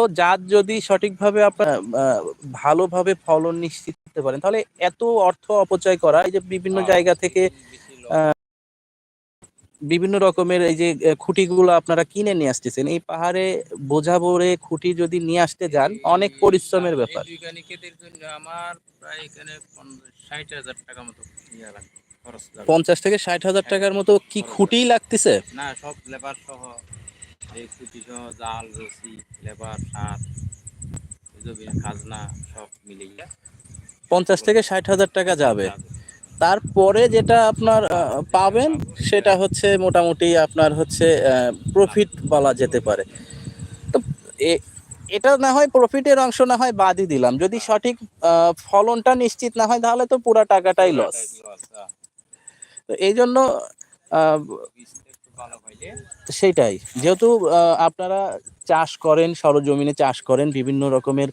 তো জাত যদি সঠিকভাবে আপনার ভালোভাবে ফলন নিশ্চিত করতে পারেন তাহলে এত অর্থ অপচয় করা এই যে বিভিন্ন জায়গা থেকে বিভিন্ন রকমের এই যে খুঁটিগুলো আপনারা কিনে নিয়ে আসতেছেন এই পাহাড়ে বোঝা ভরে খুঁটি যদি নিয়ে আসতে যান অনেক পরিশ্রমের ব্যাপার। আমার প্রায় এখানে ষাট হাজার টাকা মতো। পঞ্চাশ থেকে ষাট হাজার টাকার মতো কি খুঁটি লাগতেছে? না সব লেবার সহ এই জাল রসি লেবার সার জমির খাজনা সব মিলিয়ে পঞ্চাশ থেকে ষাট হাজার টাকা যাবে। তারপরে যেটা আপনার পাবেন সেটা হচ্ছে মোটামুটি আপনার হচ্ছে প্রফিট বলা যেতে পারে। তো এটা না হয় প্রফিটের অংশ না হয় বাদই দিলাম। যদি সঠিক ফলনটা নিশ্চিত না হয় তাহলে তো পুরো টাকাটাই লস তো এই জন্য সেইটাই যেহেতু আপনারা চাষ করেন সরজমিনে চাষ করেন বিভিন্ন রকমের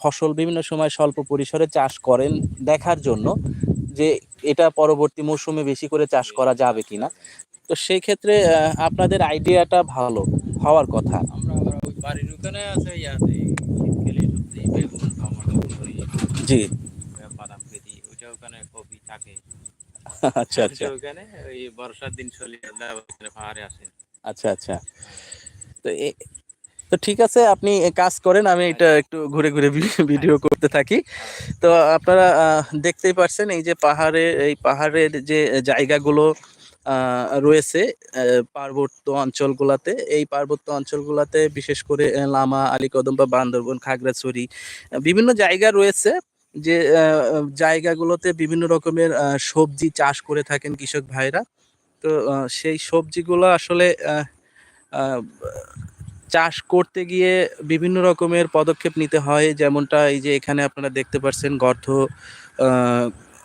ফসল বিভিন্ন সময় স্বল্প পরিসরে চাষ করেন দেখার জন্য যে এটা পরবর্তী মৌসুমে বেশি করে চাষ করা যাবে কিনা। তো সেই ক্ষেত্রে আপনাদের আইডিয়াটা ভালো হওয়ার কথা। আমরা ওই বাড়ির ওখানে আছে ইয়াতে জি। বাদাম খেতি ওইটা ওখানে কপি থাকে। আচ্ছা আচ্ছা। ওখানে ওই বর্ষার দিন চলে পাহাড়ে আসে। আচ্ছা আচ্ছা। তো তো ঠিক আছে আপনি কাজ করেন আমি এটা একটু ঘুরে ঘুরে ভিডিও করতে থাকি। তো আপনারা দেখতেই পারছেন এই যে পাহাড়ে এই পাহাড়ের যে জায়গাগুলো রয়েছে পার্বত্য অঞ্চলগুলাতে এই পার্বত্য অঞ্চলগুলাতে বিশেষ করে লামা আলীকদম বা বান্দরবন খাগড়াছড়ি বিভিন্ন জায়গা রয়েছে যে জায়গাগুলোতে বিভিন্ন রকমের সবজি চাষ করে থাকেন কৃষক ভাইরা। তো সেই সবজিগুলো আসলে চাষ করতে গিয়ে বিভিন্ন রকমের পদক্ষেপ নিতে হয়। যেমনটা এই যে এখানে আপনারা দেখতে পাচ্ছেন গর্ত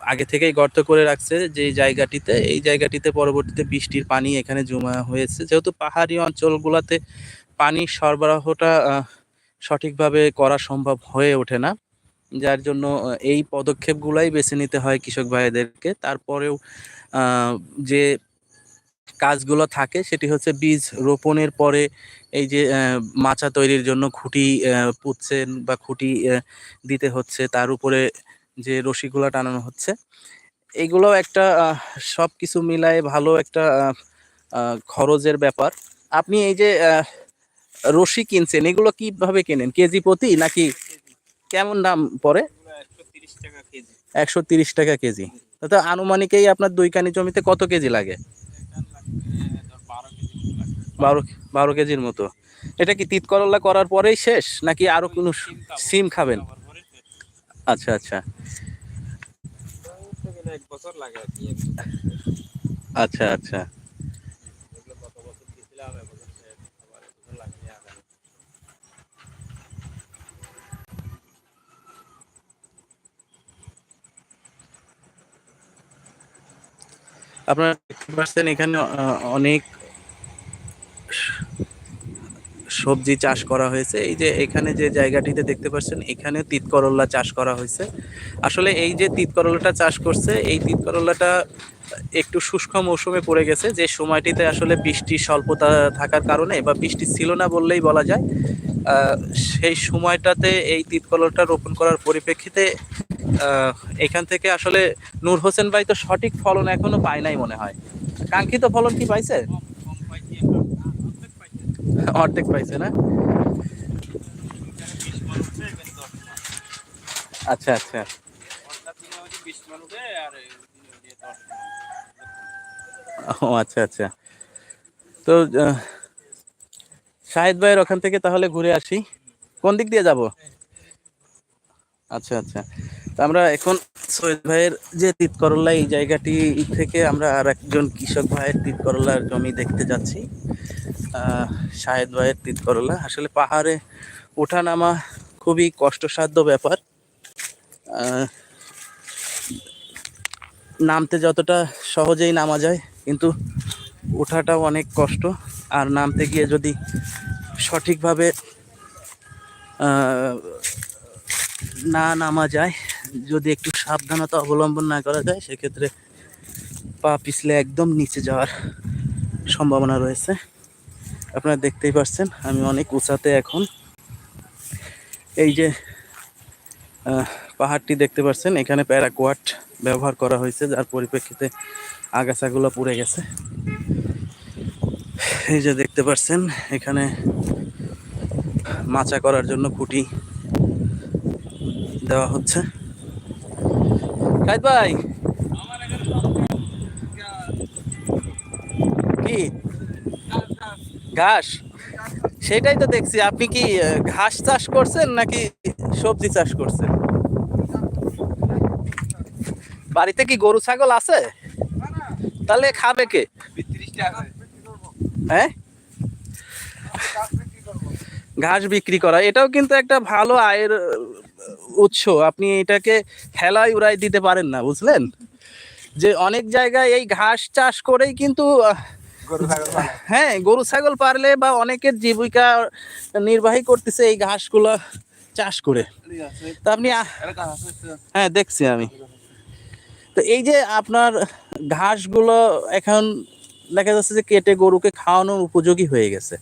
আগে থেকেই গর্ত করে রাখছে যে জায়গাটিতে। এই জায়গাটিতে পরবর্তীতে বৃষ্টির পানি এখানে জমা হয়েছে। যেহেতু পাহাড়ি অঞ্চলগুলোতে পানির সরবরাহটা সঠিকভাবে করা সম্ভব হয়ে ওঠে না। যার জন্য এই পদক্ষেপগুলাই বেছে নিতে হয় কৃষক ভাইদেরকে। তারপরেও যে কাজগুলো থাকে সেটি হচ্ছে বীজ রোপণের পরে এই যে মাচা তৈরির জন্য খুঁটি পুঁতছেন বা খুঁটি দিতে হচ্ছে তার উপরে যে রশিগুলো টানানো হচ্ছে। এগুলো একটা সব কিছু মিলায় ভালো একটা খরচের ব্যাপার। আপনি এই যে রশি কিনছেন এগুলো কীভাবে কেনেন? কেজি প্রতি নাকি কেমন দাম পড়ে? একশো টাকা কেজি। একশো তিরিশ টাকা কেজি। তো আনুমানিকেই আপনার দুই কানি জমিতে কত কেজি লাগে এখান লাগবে ধর বারো কেজি মতো লাগবে। বারো বারো কেজির মতো এটা কি তিত করলা করার পরেই শেষ নাকি আরও কোনো সিম খাবেন। আচ্ছা আচ্ছা। আচ্ছা আচ্ছা আপনারা দেখতে পাচ্ছেন এখানে অনেক সবজি চাষ করা হয়েছে। এই যে এখানে যে জায়গাটিতে দেখতে পাচ্ছেন এখানে তিত করল্লা চাষ করা হয়েছে। আসলে এই যে তিত করল্লাটা চাষ করছে, এই তিত করল্লাটা একটু শুষ্ক মৌসুমে পড়ে গেছে। যে সময়টিতে আসলে বৃষ্টির স্বল্পতা থাকার কারণে বা বৃষ্টি ছিল না বললেই বলা যায় সেই সময়টাতে এই তিত করল্লাটা রোপণ করার পরিপ্রেক্ষিতে এখান থেকে আসলে নূর হোসেন ভাই তো সঠিক ফলন এখনও পায় নাই মনে হয়। কাঙ্ক্ষিত ফলন কি পাইছি। অর্ধেক পাইছে না। আচ্ছা আচ্ছা। ও আচ্ছা আচ্ছা। তো শাহেদ ভাইয়ের ওখান থেকে তাহলে ঘুরে আসি। কোন দিক দিয়ে যাব? আচ্ছা আচ্ছা। তো আমরা এখন সৈয়দ ভাইয়ের যে তিত করল্লা এই জায়গাটি থেকে আমরা আর একজন কৃষক ভাইয়ের তিত করল্লার জমি দেখতে যাচ্ছি। শাহেদ ভাইয়ের তিত করল্লা আসলে পাহাড়ে ওঠা নামা খুবই কষ্টসাধ্য ব্যাপার। নামতে যতটা সহজেই নামা যায়, কিন্তু ওঠাটাও অনেক কষ্ট। আর নামতে গিয়ে যদি সঠিকভাবে না নামা যায়, যদি একটু সাবধানতা অবলম্বন না করা যায়, সেক্ষেত্রে পা পিছলে একদম নিচে যাওয়ার সম্ভাবনা রয়েছে। আপনারা দেখতেই পাচ্ছেন, আমি অনেক উঁচাতে এখন। এই যে পাহাড়টি দেখতে পাচ্ছেন, এখানে প্যারাকোয়াট ব্যবহার করা হয়েছে, যার পরিপ্রেক্ষিতে আগাছাগুলো পুড়ে গেছে। এই যে দেখতে পাচ্ছেন, এখানে মাচা করার জন্য খুঁটি দেওয়া হচ্ছে। ভাই! কি? ঘাস? সেটাই তো দেখছি। আপনি কি ঘাস চাষ করছেন নাকি সবজি চাষ করছেন? বাড়িতে কি গরু, ছাগল আছে? তাহলে খাবে কে? হ্যাঁ? ঘাস বিক্রি করা, এটাও কিন্তু একটা ভালো আয়ের উৎস। আপনি এটাকে খেলায় উড়াই দিতে পারেন না, বুঝলেন? যে অনেক জায়গায় এই ঘাস চাষ করেই কিন্তু হ্যাঁ গরু ছাগল পারলে বা অনেকের জীবিকা নির্বাহী করতেছে এই ঘাসগুলো চাষ করে। তা আপনি হ্যাঁ দেখছি আমি। তো এই যে আপনার ঘাসগুলো এখন দেখা যাচ্ছে যে কেটে গরুকে খাওয়ানোর উপযোগী হয়ে গেছে।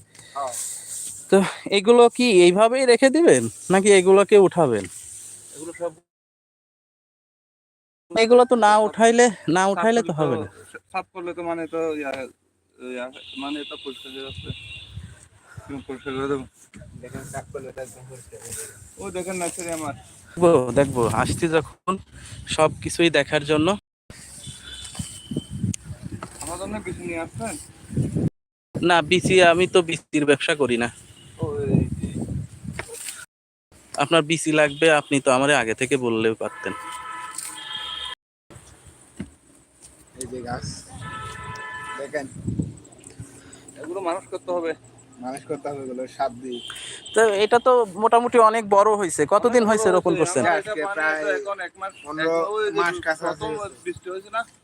তো এগুলো কি এইভাবেই রেখে দিবেন নাকি এগুলোকে উঠাবেন? এগুলো তো না উঠাইলে না উঠাইলে তো হবে না। সাফ করলে তো মানে তো মানে তো পরিষ্কার যাচ্ছে তুমি পরিষ্কার করে দেবো। ও দেখেন না ছেড়ে আমার। দেখব দেখব আসছি যখন সব কিছুই দেখার জন্য। আমার জন্য কিছু নিয়ে আসছেন? না বিসি আমি তো বিসির ব্যবসা করি না। ও আপনার বিসি লাগবে আপনি তো আমারে আগে থেকে বললেও পারতেন। এই যে গাছ। দেখেন এগুলো মানুষ করতে হবে। মানুষ করতে হবে এগুলো সাত দিন তো এটা তো মোটামুটি অনেক বড় হয়েছে। কতদিন হয়েছে রোপণ করছেন?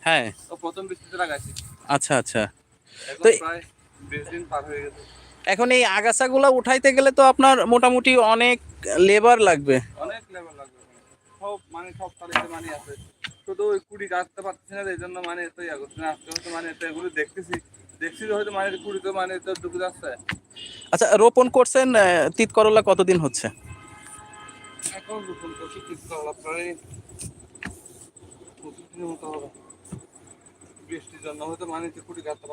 হ্যাঁ। প্রথম বৃষ্টিতে লাগাইছি। আচ্ছা আচ্ছা। এখন তো- প্রায় বিশ দিন পার হয়ে গেছে। এখন এই আগাছাগুলো উঠাইতে গেলে তো আপনার মোটামুটি অনেক লেবার লাগবে। অনেক লেবার লাগবে। সব মানে সব মানে আছে। শুধু ওই কুড়ি কাটতে পারছি না এই জন্য মানে এত ইয়া করছি না আজকে মানে এগুলো দেখতেছি। দেখছি হয়তো মানে কুড়িতে মানে তো ঢুকে যাচ্ছে। আচ্ছা রোপণ করছেন তিত করলা কতদিন হচ্ছে? এখন রোপণ করছি তিত করলা প্রায় পঁচিশ দিনের মতো হবে। বৃষ্টির জন্য হয়তো মানে কুড়ি পারছি